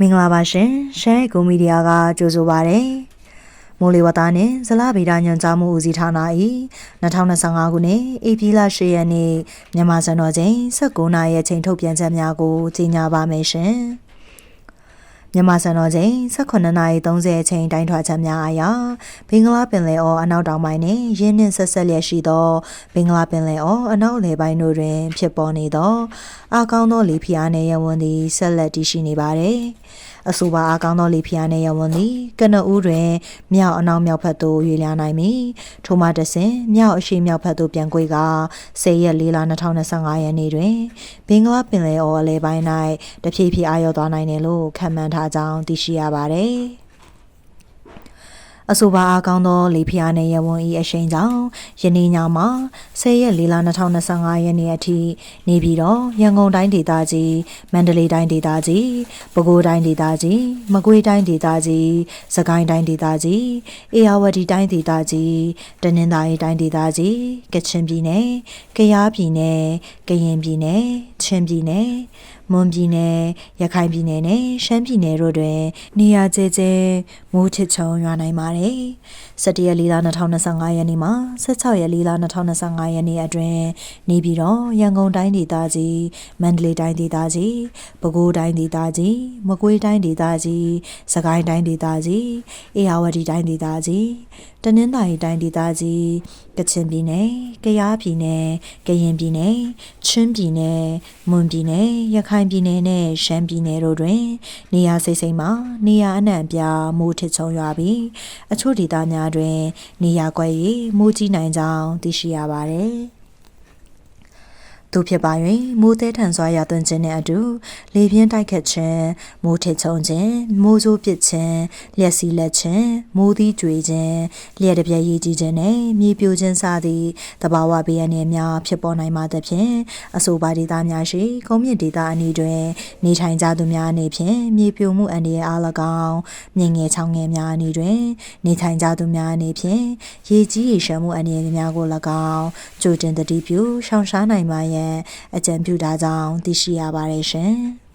မင်္ဂလာပါရှင်ရှမ်းကုမီဒီယာကကြိုဆိုပါရယ်မိုးလေဝသနဲ့ဇလဗေဒညွှန်ကြားမှုဦးစီးဌာန၏2025ခုနှစ်ဧပြီလ10ရက်နေ့မြန်မာစံတော်ချိန်19နာရီအချိန်ထုတ်ပြန်ချက်များကိုကြီးညာပါမယ်ရှင် မြန်မာစံတော်ချိန်18နာရီ30အချိန်တိုင်းထွာချက်များအရဘင်္ဂလားပင်လယ်အော်အနောက်တောင်ပိုင်းနှင့်ရင်းနှင်းဆက်ဆက်လျက်ရှိသောဘင်္ဂလားပင်လယ်အော်အနောက်အလယ်ပိုင်းတို့တွင် ဖြစ်ပေါ်နေသောအားကောင်းသောလေဖိအားနည်းရဝန်းသည်ဆက်လက်တည်ရှိနေပါသည် အဆိုပါအားကောင်းသောလေဖိအားနည်းရဝန်းသည်ကနဦးတွင်မြောက်အနောက်မြောက်ဘက်သို့ရွေ့လျားနိုင်မည်ထိုမှတဆင်မြောက်အရှေ့မြောက်ဘက်သို့ပြန်ကွေ့က10ရက်4လ2025ရက်နေ့တွင်ဘင်္ဂလားပင်လယ်အော်အလယ်ပိုင်း၌တဖြည်းဖြည်းအာရုံသွားနိုင်တယ်လို့ခန့်မှန်းထားကြောင်းသိရှိရပါတယ်။ အဆိုပါအားကောင်းသောလေဖျားနယ်ရဝန်ဤအရှိန်ကြောင့်ယနေ့ညမှာ10ရက်4လ2025ရက်နေ့အထိနေပြည်တော်ရန်ကုန်တိုင်းဒေသကြီးမန္တလေးတိုင်းဒေသကြီးပဲခူးတိုင်းဒေသကြီးမကွေးတိုင်းဒေသကြီးစကိုင်းတိုင်းဒေသကြီးအေရဝတီတိုင်းဒေသကြီးတနင်္သာရီတိုင်းဒေသကြီးကချင်ပြည်နယ်ကယားပြည်နယ်ကရင်ပြည်နယ်ချင်းပြည်နယ် မွန်ပြည်နယ်ရခိုင်ပြည်နယ်နဲ့ရှမ်းပြည်နယ်တို့တွင်နေရာကျကျမိုးထစ်ချုံရွာနိုင်ပါတယ်။17ရက်4လ2025ရက်နေ့မှ16ရက်4လ2025ရက်နေ့အတွင်းနေပြည်တော်ရန်ကုန်တိုင်းဒေသကြီးမန္တလေးတိုင်းဒေသကြီးပဲခူးတိုင်းဒေသကြီးမကွေးတိုင်းဒေသကြီးစကိုင်းတိုင်းဒေသကြီးအေရဝတီတိုင်းဒေသကြီးတနင်္သာရီတိုင်းဒေသကြီးကချင်ပြည်နယ်ကယားပြည်နယ်ကရင်ပြည်နယ်ချင်းပြည်နယ်မွန်ပြည်နယ်ရခိုင်ပြည်နယ်နဲ့ရှမ်းပြည်နယ်တို့တွင် နေရာစိတ်စိမ်မှာနေရာအနှံ့ပြမိုးထစ်ချုံရွာပြီးအချို့ဒေသများတွင် နေရာကွက်၍မိုးကြီးနိုင်ကြောင်းသိရှိရပါသည် သူဖြစ်ပါ၍မိုးသေးထန်စွာရသွင်းခြင်းနှင့်အတူလေပြင်းတိုက်ခတ်ခြင်းမိုးထစ်ချုံခြင်းမိုးစိုးပစ်ခြင်းလျက်စီလက်ခြင်းမိုးသီးကြွေခြင်းလျက်တပြက်ရည်ကြီးခြင်းနဲ့မြေပြိုခြင်းစသည့်တဘာဝဘေးအန္တရာယ်များဖြစ်ပေါ်နိုင်ပါသဖြင့်အဆိုပါဒေသများရှိကုန်းမြင့်ဒေသအနီးတွင်နေထိုင်ကြသူများအနေဖြင့်မြေပြိုမှုအန္တရာယ်အား၎င်းမြင့်ငယ်ချောင်းငယ်များအနီးတွင်နေထိုင်ကြသူများအနေဖြင့်ရေကြီးရေရှမ်းမှုအန္တရာယ်များကို၎င်းကြိုတင်သတိပြုရှောင်ရှားနိုင်ပါရန်အကြံပြုထားကြောင်းသိရှိရပါတယ်ရှင်။